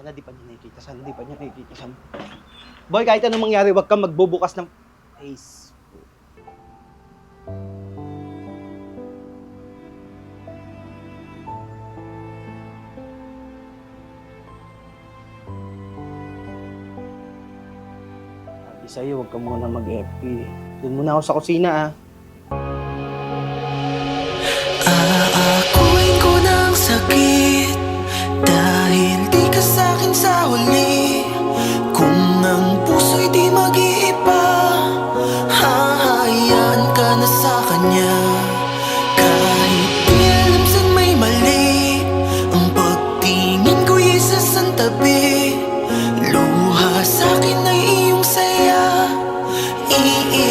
Sana di pa niya nakikita. Sana di pa niya nakikita. Sana... Boy, kahit anong mangyari, wag kang magbubukas ng Facebook. Sabi sa'yo, wag ka muna mag-FP. Doon muna ako sa kusina, ah. kanya Kahit di alam saan may mali Ang pagtingin ko'y isa sang tabi. Luha sa'kin ay iyong saya. Iiyak